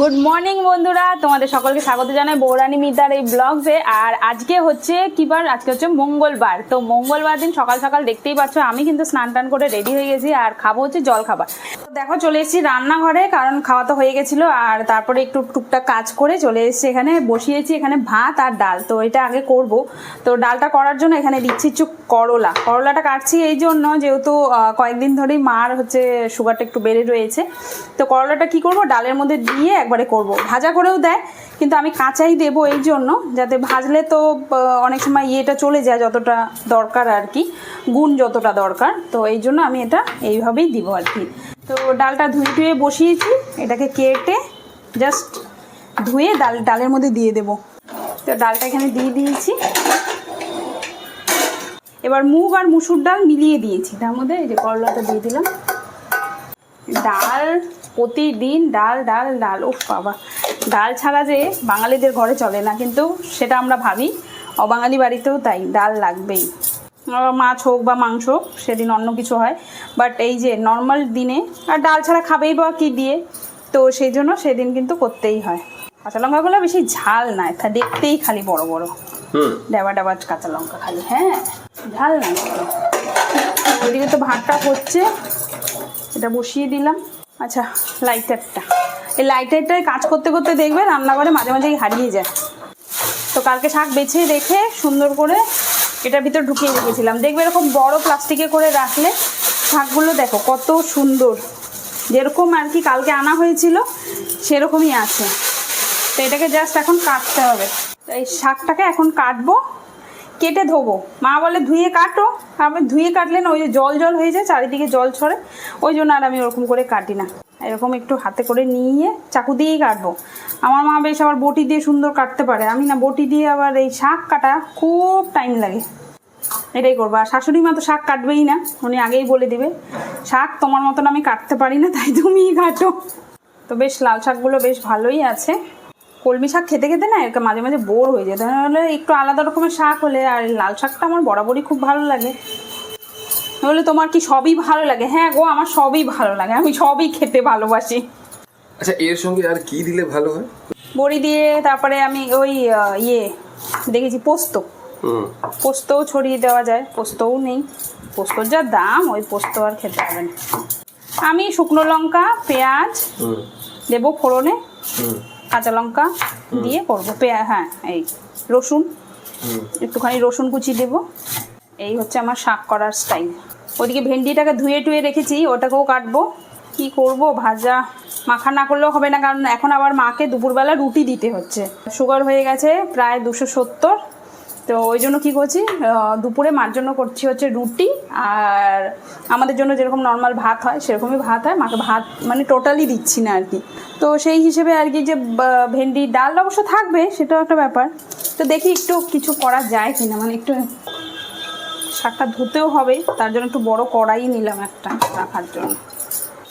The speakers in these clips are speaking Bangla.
গুড মর্নিং বন্ধুরা। তোমাদের সকলকে স্বাগত জানাই বৌরানী মিদার এই ব্লগসে আর আজকে হচ্ছে কি বার? আজকে হচ্ছে মঙ্গলবার। তো মঙ্গলবার দিন সকাল সকাল দেখতেই পাচ্ছ, আমি কিন্তু স্নান টান করে রেডি হয়ে গেছি। আর খাব হচ্ছে জল খাবার দেখো, চলে এসেছি রান্নাঘরে, কারণ খাওয়া তো হয়ে গেছিল, আর তারপরে একটু টুকটাক কাজ করে চলে এসেছি এখানে, বসিয়েছি এখানে ভাত আর ডাল, তো এটা আগে করব। তো ডালটা করার জন্য এখানে দিচ্ছি একটু করলা। করলাটা কাটছি এই জন্য, যেহেতু কয়েকদিন ধরেই মার হচ্ছে সুগারটা একটু বেড়ে রয়েছে। তো করলাটা কি করব? ডালের মধ্যে দিয়ে একবারে করব। ভাজা করেও দেয়, কিন্তু আমি কাঁচাই দেবো এই জন্য, যাতে ভাজলে তো অনেক সময় ইয়েটা চলে যায় যতটা দরকার আর কি, গুণ যতটা দরকার। তো এই জন্য আমি এটা এইভাবেই দিব আর কি। তো ডালটা ধুয়ে ধুয়ে বসিয়েছি। এটাকে কেটে জাস্ট ধুয়ে ডাল, ডালের মধ্যে দিয়ে দেবো। তো ডালটা এখানে দিয়ে দিয়েছি। এবার মুগ আর মুসুর ডাল মিলিয়ে দিয়েছি। তার মধ্যে এই যে করলাটা দিয়ে দিলাম। ডাল প্রতিদিন, ডাল ডাল ডাল ও বাবা। ডাল ছাড়া যে বাঙালিদের ঘরে চলে না, কিন্তু সেটা আমরা ভাবি। অবাঙালি বাড়িতেও তাই, ডাল লাগবেই। মাছ হোক বা মাংস হোক সেদিন অন্য কিছু হয়। বাট এই যে নর্মাল দিনে আর ডাল ছাড়া খাবেই বা কী দিয়ে তো সেই জন্য সেদিন কিন্তু করতেই হয়। কাঁচা লঙ্কাগুলো বেশি ঝাল নয় তা দেখতেই খালি বড় বড়। ডাবা ডাবা কাঁচা লঙ্কা খালি হ্যাঁ ঝাল নাই ওইদিকে তো ভাতটা হচ্ছে এটা বসিয়ে দিলাম। আচ্ছা লাইটারটা এই লাইটারটায় কাজ করতে করতে দেখবে রান্নাঘরে মাঝে মাঝেই হারিয়ে যায়। তো কালকে শাক বেছে রেখে সুন্দর করে এটার ভিতর ঢুকিয়ে রেখেছিলাম। দেখবে এরকম বড় প্লাস্টিকে করে রাখলে শাকগুলো দেখো কত সুন্দর। যেরকম আর কি কালকে আনা হয়েছিল, সেরকমই আছে। তো এটাকে জাস্ট এখন কাটতে হবে। তো এই শাকটাকে এখন কাটবো, কেটে ধোবো। মা বলে, ধুয়ে কাটো। আমি ধুয়ে কাটলে না, ওই যে জল জল হয়ে যায়, চারিদিকে জল ছড়ে। ওই জন্য আর আমি ওরকম করে কাটি না। এরকম একটু হাতে করে নিয়ে চাকু দিয়েই কাটবো। আমার মা বেশ আবার বটি দিয়ে সুন্দর কাটতে পারে। আমি না বটি দিয়ে আবার এই শাক কাটা খুব টাইম লাগে। এটাই করব। আর শাশুড়ি মা তো শাক কাটবেই না, উনি আগেই বলে দিবে, শাক তোমার মতন আমি কাটতে পারি না, তাই তুমিই কাটো। তো বেশ, লাল শাকগুলো বেশ ভালোই আছে। কলমি শাক খেতে খেতে না এরকম মাঝে মাঝে বোর হয়ে যায়। তাহলে একটু আলাদা রকমের শাক হলে আর লাল শাকটা আমার বরাবরই খুব ভালো লাগে। বলে তোমার কি সবই ভালো লাগে? হ্যাঁ গো আমার সবই ভালো লাগে। আমি সবই খেতে ভালোবাসি। আচ্ছা এর সঙ্গে আর কি দিলে ভালো হয়? বড়ি দিয়ে তারপরে আমি ওই ইয়ে দেখেছি পোস্ত। পোস্তও ছড়িয়ে দেওয়া যায় পোস্তও নেই। পোস্তর যা দাম ওই পোস্ত আর খেতে হবে না। আমি শুকনো লঙ্কা পেঁয়াজ দেবো ফোড়নে। কাঁচা লঙ্কা দিয়ে করব। পেঁয়াজ হ্যাঁ এই রসুন। একটুখানি রসুন কুচি দেবো। এই হচ্ছে আমার শাক করার স্টাইল। ওদিকে ভেন্ডিটাকে ধুয়ে টুয়ে রেখেছি, ওটাকেও কাটবো। কি করব? ভাজা মাখা না করলেও হবে না, কারণ এখন আবার মাকে দুপুরবেলা রুটি দিতে হচ্ছে। সুগার হয়ে গেছে প্রায় দুশো সত্তর। তো ওই জন্য কী করছি? দুপুরে মার জন্য করছি হচ্ছে রুটি, আর আমাদের জন্য যেরকম নর্মাল ভাত হয়, সেরকমই ভাত হয়। মাকে ভাত মানে টোটালি দিচ্ছি না আর কি। তো সেই হিসেবে আর কি যে ভেন্ডি ডাল অবশ্য থাকবে, সেটাও একটা ব্যাপার। তো দেখি একটু কিছু করা যায় কিনা মানে একটু শাকটা ধুতেও হবে, তার জন্য একটু বড় কড়াই নিলাম একটা রাখার জন্য।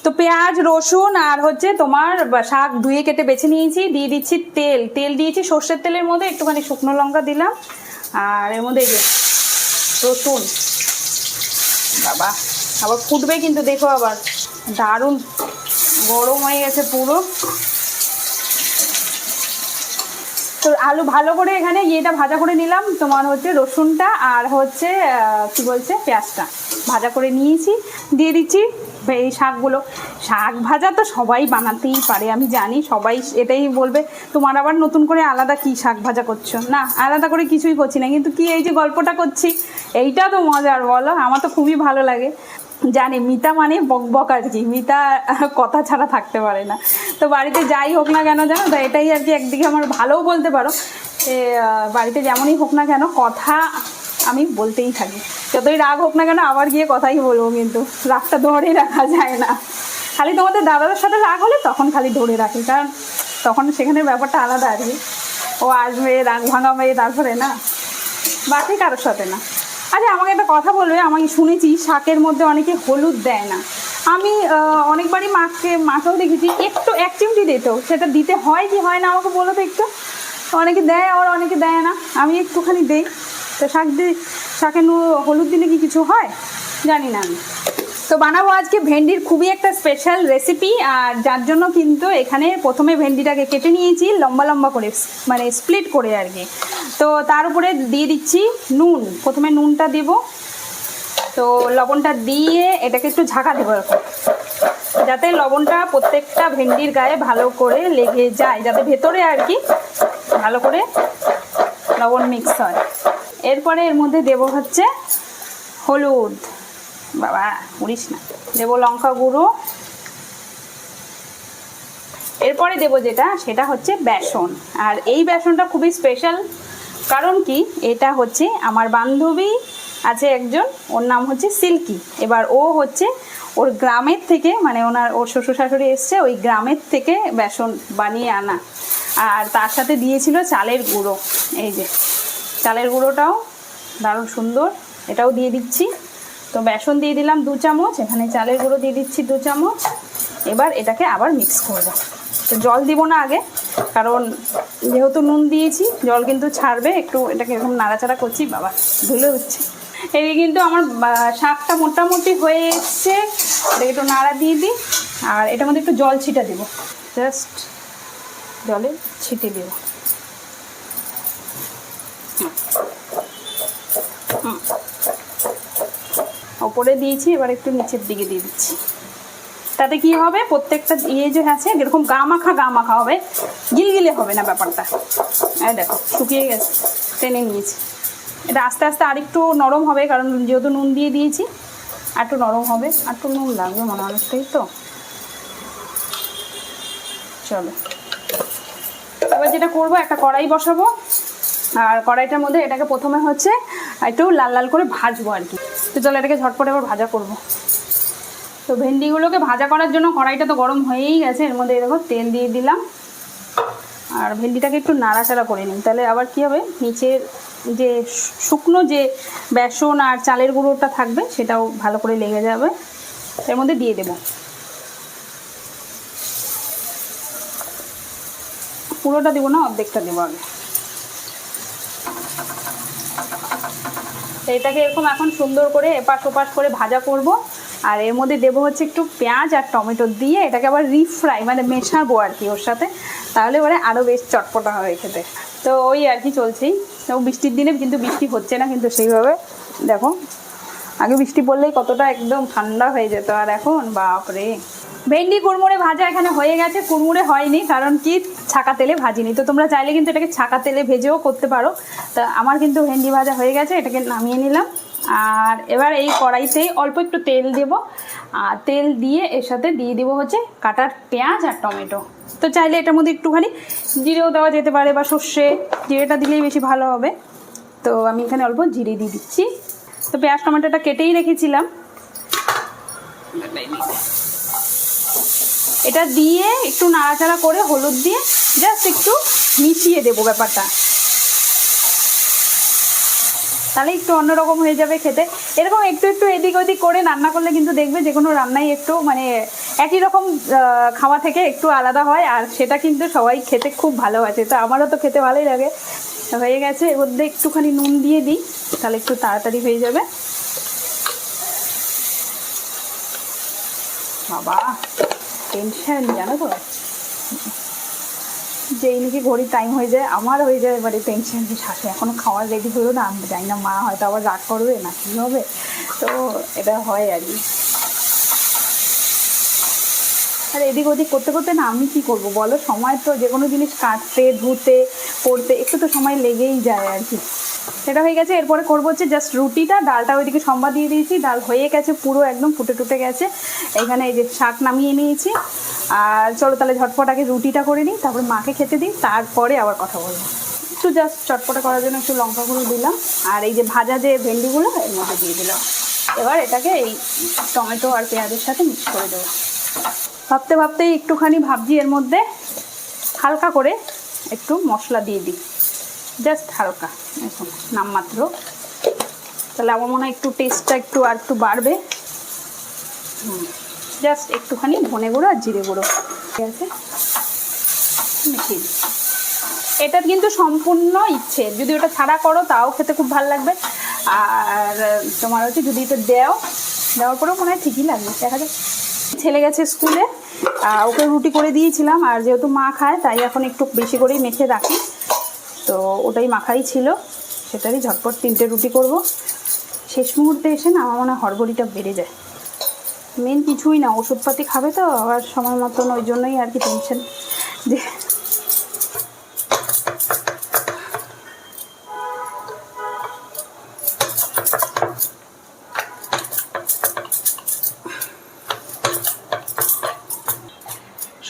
তো পেঁয়াজ, রসুন আর হচ্ছে তোমার শাক ধুয়ে কেটে বেছে নিয়েছি, দিয়ে দিচ্ছি তেল। তেল দিয়েছি সর্ষের তেলের মধ্যে, একটুখানি শুকনো লঙ্কা দিলাম। আর এর মধ্যে রসুন। বাবা, আবার ফুটবে কিন্তু, দেখো আবার। দারুণ গরম হয়ে গেছে পুরো। তো আলু ভালো করে এখানে ইয়েটা ভাজা করে নিলাম। তোমার হচ্ছে রসুনটা আর হচ্ছে কি বলছে, পেঁয়াজটা। ভাজা করে নিয়েছি। দিয়ে দিচ্ছি এই শাকগুলো। শাক ভাজা তো সবাই বানাতেই পারে, আমি জানি। সবাই এটাই বলবে, তোমার আবার নতুন করে আলাদা কি শাক ভাজা করছ? না, আলাদা করে কিছুই করছি না। কিন্তু কি এই যে গল্পটা করছি, এইটা তো মজার, বলো? আমার তো খুবই ভালো লাগে। জানি, মিতা মানে বক বক আর কি। মিতা কথা ছাড়া থাকতে পারে না। তো বাড়িতে যাই হোক না কেন জানো? তো এটাই আর কি একদিকে আমার ভালোও বলতে পারো। যে বাড়িতে যেমনই হোক না কেন, কথা আমি বলতেই থাকি। যতই রাগ হোক না কেন, আবার গিয়ে কথাই বলব কিন্তু। রাগটা ধরে রাখা যায় না। খালি তোমাদের দাদাদের সাথে রাগ হলে তখন খালি ধরে রাখি, কারণ তখন সেখানে ব্যাপারটা আলাদা আর কি। ও আসবে, রাগ ভাঙাবে, তারপরে না। বাকি কারোর সাথে না। আচ্ছা আমাকে একটা কথা বলবে, আমি শুনেছি শাকের মধ্যে অনেকে হলুদ দেয় না। আমি অনেকবারই মাকে, মাকেও দেখেছি, একটু এক চিমটি দিত। সেটা দিতে হয় কি হয় না আমাকে বলো তো একটু। অনেকে দেয়, আবার অনেকে দেয় না। আমি একটুখানি দেই। তো শাক দিয়ে, শাকে হলুদ দিলে কি কিছু হয়? জানি না আমি। তো বানাবো আজকে ভেন্ডির খুবই একটা স্পেশাল রেসিপি আর যার জন্য কিন্তু এখানে প্রথমে ভেন্ডিটাকে কেটে নিয়েছি, লম্বা লম্বা করে মানে স্প্লিট করে আর কি। তো তার উপরে দিয়ে দিচ্ছি নুন, প্রথমে নুনটা দেব। তো লবণটা দিয়ে এটাকে একটু ঝাঁকা দেবো যাতে লবণটা প্রত্যেকটা ভেন্ডির গায়ে ভালো করে লেগে যায়, যাতে ভেতরে আর কি ভালো করে লবণ মিক্স হয়। এরপরে এর মধ্যে দেব হচ্ছে হলুদ। বাবা উড়িস না। দেবো লঙ্কা গুঁড়ো। এরপরে দেবো যেটা, সেটা হচ্ছে বেসন। আর এই বেসনটা খুবই স্পেশাল কারণ কি? এটা হচ্ছে আমার বান্ধবী আছে একজন, ওর নাম হচ্ছে সিল্কি। এবার ও হচ্ছে ওর গ্রামের থেকে মানে ওনার, ওর শ্বশুর শাশুড়ি এসছে, ওই গ্রামের থেকে বেসন বানিয়ে আনা। আর তার সাথে দিয়েছিল চালের গুঁড়ো। এই যে, চালের গুঁড়োটাও দারুণ সুন্দর। এটাও দিয়ে দিচ্ছি। তো বেসন দিয়ে দিলাম দু চামচ, এখানে চালের গুঁড়ো দিয়ে দিচ্ছি দু চামচ। এবার এটাকে আবার মিক্স করব। তো জল দিব না আগে, কারণ যেহেতু নুন দিয়েছি, জল কিন্তু ছাড়বে, একটু এটাকে এরকম নাড়াচাড়া করছি, বাবা ধুলে হচ্ছে। এদিকে কিন্তু আমার শাকটা মোটামুটি হয়ে এসছে। একটু নাড়া দিয়ে দিই, আর এটার মধ্যে একটু জল ছিটা দিব। জাস্ট জলে ছিটে দেব। ওপরে দিয়েছি, এবার একটু নিচের দিকে দিয়ে দিচ্ছি। তাতে কি হবে? প্রত্যেকটা ইয়ে যে আছে, এরকম গা মাখা গা মাখা হবে। গিলগিলে হবে না ব্যাপারটা। হ্যাঁ দেখো, শুকিয়ে গেছে। টেনে নিয়েছি। এটা আস্তে আস্তে আরেকটু নরম হবে, কারণ যেহেতু নুন দিয়ে দিয়েছি আর একটু নরম হবে। আর একটু নুন লাগবে মনে অনেকটাই তো। চলো। এবার যেটা করব, একটা কড়াই বসাবো। আর কড়াইটার মধ্যে এটাকে প্রথমে হচ্ছে একটু লাল লাল করে ভাজবো আর কি। তো চলো এটাকে ঝটপট এবার ভাজা করব। তো ভেন্ডিগুলোকে ভাজা করার জন্য কড়াইটা তো গরম হয়েই গেছে, এর মধ্যে দেখো তেল দিয়ে দিলাম। আর ভেন্ডিটাকে একটু নাড়াচাড়া করে নিই, তাহলে আবার কি হবে? নিচের যে শুকনো যে বেসন আর চালের গুঁড়োটা থাকবে, সেটাও ভালো করে লেগে যাবে। এর মধ্যে দিয়ে দেবো। পুরোটা দেবো না, অর্ধেকটা দেবো আগে। তো এটাকে এরকম এখন সুন্দর করে এপাশ ওপাশ করে ভাজা করব। আর এর মধ্যে দেবো হচ্ছে একটু পেঁয়াজ আর টমেটো দিয়ে এটাকে আবার রিফ্রাই মানে মেশাবো আর কি ওর সাথে। তাহলে এবারে আরও বেশ চটপটা হবে খেতে। তো ওই আর কি চলছেই তো বৃষ্টির দিনে কিন্তু বৃষ্টি হচ্ছে না, কিন্তু সেইভাবে দেখো, আগে বৃষ্টি পড়লেই কতটা একদম ঠান্ডা হয়ে যেত। আর এখন বাপরে! ভেন্ডি কুড়মুড়ে ভাজা এখানে হয়ে গেছে। কুড়মুড়ে হয়নি, কারণ কি? ছাকা তেলে ভাজিনি। তো তোমরা চাইলে কিন্তু এটাকে ছাকা তেলে ভেজেও করতে পারো। তা আমার কিন্তু ভেন্ডি ভাজা হয়ে গেছে, এটাকে নামিয়ে নিলাম। আর এবার এই কড়াইতেই অল্প একটু তেল দেব। আর তেল দিয়ে এর সাথে দিয়ে দিব হচ্ছে কাটার পেঁয়াজ আর টমেটো। তো চাইলে এটার মধ্যে একটুখানি জিরেও দেওয়া যেতে পারে বা সর্ষে, জিরেটা দিলেই বেশি ভালো হবে। তো আমি এখানে অল্প জিরে দিয়ে দিচ্ছি। তো পেঁয়াজ, টমেটোটা কেটেই রেখেছিলাম। এটা দিয়ে একটু নাড়াচাড়া করে হলুদ দিয়ে জাস্ট একটু মিশিয়ে দেবো ব্যাপারটা। তাহলে একটু অন্যরকম হয়ে যাবে খেতে। এরকম একটু একটু এদিক ওদিক করে রান্না করলে কিন্তু দেখবে যে কোনো রান্নাই একটু মানে একই রকম খাওয়া থেকে একটু আলাদা হয় আর সেটা কিন্তু সবাই খেতে খুব ভালোবাসে। তো আমারও তো খেতে ভালোই লাগে। হয়ে গেছে, এর মধ্যে একটুখানি নুন দিয়ে দিই, তাহলে একটু তাড়াতাড়ি হয়ে যাবে। বাবা! টেনশন জানো তো? যেই নাকি ঘড়ির টাইম হয়ে যায়, আমার হয়ে যায় এবারে টেনশন যে শাশু এখনও খাওয়ার রেডি হলো না, আমি জানি না মা হয়তো আবার রাগ করবে না কী হবে। তো এটা হয় আর কি। আর এদিক ওদিক করতে করতে না, আমি কি করব বলো? সময় তো যে কোনো জিনিস কাটতে, ধুতে করতে একটু তো সময় লেগেই যায় আর কি। সেটা হয়ে গেছে। এরপরে করব হচ্ছে জাস্ট রুটিটা। ডালটা ওইদিকে সম্বাদ দিয়ে দিয়েছি। ডাল হয়ে গেছে পুরো, একদম ফুটে টুটে গেছে। এখানে এই যে শাক নামিয়ে নিয়েছি। আর চলো তাহলে ঝটপট আগে রুটিটা করে নিই, তারপরে মাকে খেতে দিই, তারপরে আবার কথা বলব। একটু জাস্ট চটপটা করার জন্য একটু লঙ্কা গুঁড়ো দিলাম। আর এই যে ভাজা যে ভেন্ডিগুলো, এর মধ্যে দিয়ে দিলাম। এবার এটাকে এই টমেটো আর পেঁয়াজের সাথে মিক্স করে দেবো। ভাবতে ভাবতেই একটুখানি ভাবছি এর মধ্যে হালকা করে একটু মশলা দিয়ে দিই। জাস্ট হালকা, এখন নামমাত্র। তাহলে আমার মনে হয় একটু টেস্টটা একটু আর একটু বাড়বে। জাস্ট একটুখানি ধনে গুঁড়ো আর জিরে গুঁড়ো। ঠিক আছে? মিশিয়ে দিই। এটা কিন্তু সম্পূর্ণ ইচ্ছে। যদি ওটা ছাড়া করো, তাও খেতে খুব ভালো লাগবে। আর তোমার হচ্ছে যদি এটা দেও, দেওয়ার পরেও মনে হয় ঠিকই লাগবে। দেখা যাক। ছেলে গেছে স্কুলে ওকে রুটি করে দিয়েছিলাম। আর যেহেতু মা খায়, তাই এখন একটু বেশি করেই মেখে রাখি। তো ওটাই মাখাই ছিল। সেটারই ঝটপট তিনটে রুটি করব। শেষ মুহূর্তে এসে না আমার মনে হয় হড়বড়িটা বেড়ে যায়। মেন কিছুই না, ওষুধপাতি খাবে তো, আবার সময় মতন ওই জন্যই আর কি টেনশন যে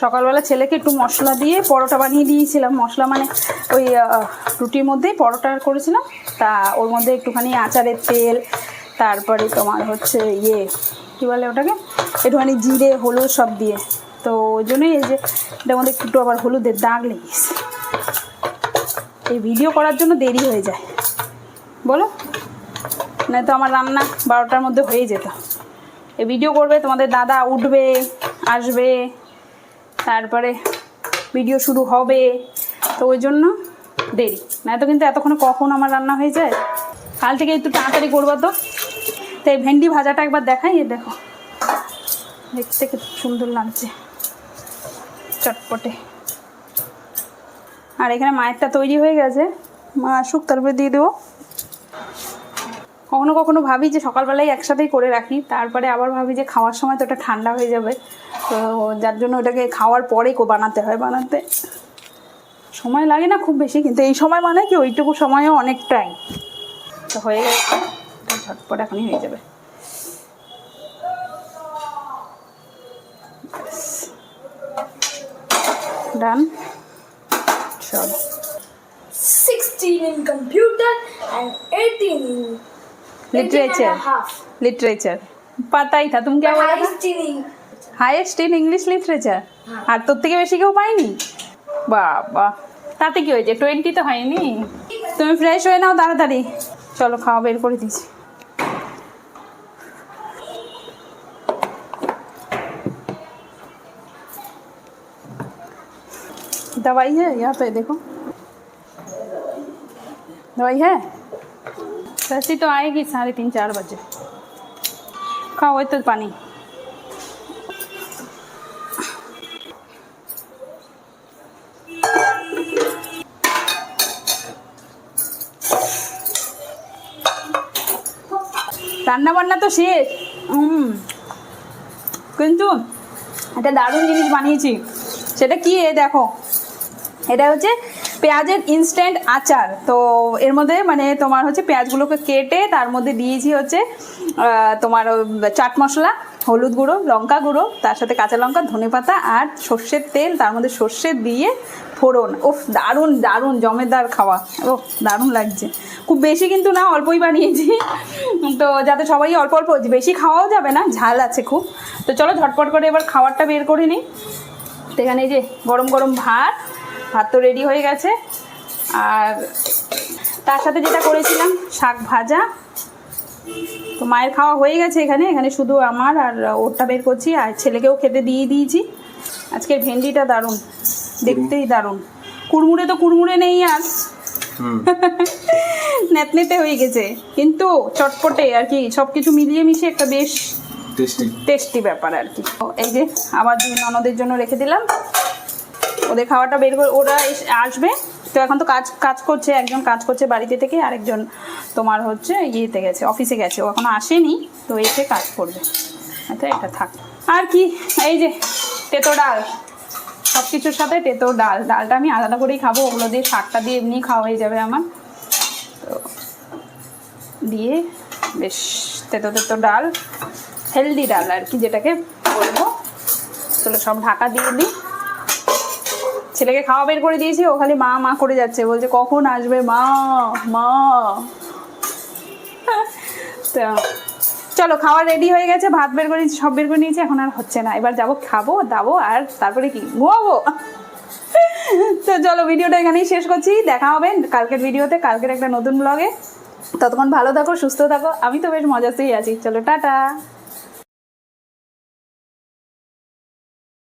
সকালবেলা ছেলেকে একটু মশলা দিয়ে পরোটা বানিয়ে দিয়েছিলাম। মশলা মানে ওই রুটির মধ্যেই পরোটা করেছিলাম। তা ওর মধ্যে একটুখানি আচারের তেল, তারপরে তোমার হচ্ছে ইয়ে কী বলে ওটাকে? একটুখানি জিরে, হলুদ সব দিয়ে। তো ওই জন্যই এই যে, এটার মধ্যে একটু আবার হলুদের দাগ লেগেছে এই ভিডিও করার জন্য দেরি হয়ে যায়। বলো? নয়তো আমার রান্না বারোটার মধ্যে হয়ে যেত। এই ভিডিও করবে, তোমাদের দাদা উঠবে, আসবে, তারপরে ভিডিও শুরু হবে। তো ওই জন্য দেরি। না তো কিন্তু এতক্ষণে কখন আমার রান্না হয়ে যায়? কাল থেকে একটু তাড়াতাড়ি করব তো। তো এই ভেন্ডি ভাজাটা একবার দেখাই এ দেখো। দেখতে কি সুন্দর লাগছে। চটপটে। আর এখানে মায়েরটা তৈরি হয়ে গেছে। মা আসুক, তারপরে দিয়ে দেবো। কখনো কখনো ভাবি যে সকালবেলায় একসাথেই করে রাখি, তারপরে আবার ভাবি যে খাওয়ার সময় তো ওটা ঠান্ডা হয়ে যাবে। তো যার জন্য ওটাকে খাওয়ার পরেই কো বানাতে হয়, বানাতে। সময় লাগে না খুব বেশি কিন্তু এই সময় মানে কি ওইটুকু সময়ও অনেক টাইম তো হয়ে গেছে ঝটপট এখনই হয়ে যাবে। ডান সব 16 in computer and 18 in literature literature. পাতা থা তুমি কি হাইয়েস্ট ইন ইংলিশ লিটারেচার আর তোর থেকে বেশি কেউ পাইনি বাবা। তাতে কি হয়েছে টোয়েন্টি তো হয়নি তুমি ফ্রেশ হয়ে নাও তাড়াতাড়ি চলো খাওয়া বের করে দিচ্ছি दवाई है यहाँ पे देखो दवाई है वैसे तो आएगी साढ़े तीन चार बजे खाओ वही तो पानी রান্না বান্না তো শেষ। হুম কিন্তু একটা দারুণ জিনিস বানিয়েছি। সেটা কি এ দেখো? এটা হচ্ছে পেঁয়াজের ইনস্ট্যান্ট আচার। তো এর মধ্যে মানে তোমার হচ্ছে পেঁয়াজগুলোকে কেটে তার মধ্যে দিয়েছি হচ্ছে তোমার চাট মশলা, হলুদ গুঁড়ো, লঙ্কা গুঁড়ো, তার সাথে কাঁচা লঙ্কা ধনে পাতা আর সর্ষের তেল, তার মধ্যে সর্ষে দিয়ে ফোড়ন ওফ দারুণ দারুণ, জমেদার খাওয়া। ও দারুণ লাগছে। খুব বেশি কিন্তু না, অল্পই বানিয়েছি। তো যাতে সবাই অল্প অল্প, বেশি খাওয়াও যাবে না, ঝাল আছে খুব। তো চলো ঝটপট করে এবার খাবারটা বের করে নিই। তো এখানে যে গরম গরম ভাত ভাত তো রেডি হয়ে গেছে। আর তার সাথে যেটা করেছিলাম, শাক ভাজা। তো মায়ের খাওয়া হয়ে গেছে এখানে। এখানে শুধু আমার আর ওরটা বের করছি। আর ছেলেকেও খেতে দিয়ে দিয়েছি। আজকের ভেন্ডিটা দারুণ। দেখতেই দারুণ। কুড়মুড়ে তো কুড়মুড়ে নেই আর। নেতনেতে হয়ে গেছে। কিন্তু চটপটে আর কি সব কিছু মিলিয়ে মিশিয়ে একটা বেশ টেস্টি। ব্যাপার আর কি। এই যে আবার দুই ননদের জন্য রেখে দিলাম ওদের খাওয়াটা বের করে ওরা এস- আসবে। তো এখন তো কাজ কাজ করছে একজন কাজ করছে বাড়িতে থেকে আরেকজন তোমার হচ্ছে ইয়েতে গেছে অফিসে গেছে। ও এখনও আসেনি তো এসে কাজ করবে। তো এটা থাক। আর কি এই যে তেতো ডাল। সব কিছুর সাথে তেতো ডাল। ডালটা আমি আলাদা করেই খাব, ওগুলো দিয়ে শাকটা দিয়ে এমনি খাওয়া হয়ে যাবে আমার। তো দিয়ে বেশ তেতো তেতো ডাল, হেলদি ডাল আর কি যেটাকে বলব। চলো সব ঢাকা দিয়ে দিই ছেলেকে খাওয়া বের করে দিয়েছি, ও খালি মা মা করে যাচ্ছে। বলছে, কখন আসবে মা? মা? চলো, খাওয়া রেডি হয়ে গেছে, ভাত বের করে সব বের করে নিয়েছি, এখন আর হচ্ছে না। এবার যাব, খাব, দাবো, আর তারপরে কি? ঘুমাবো। তো চলো, ভিডিওটা এখানেই শেষ করছি। দেখা হবে কালকের ভিডিওতে, কালকের একটা নতুন ব্লগে ততক্ষণ ভালো থাকো, সুস্থ থাকো। আমি তো বেশ মজাতেই আছি। চলো, টাটা।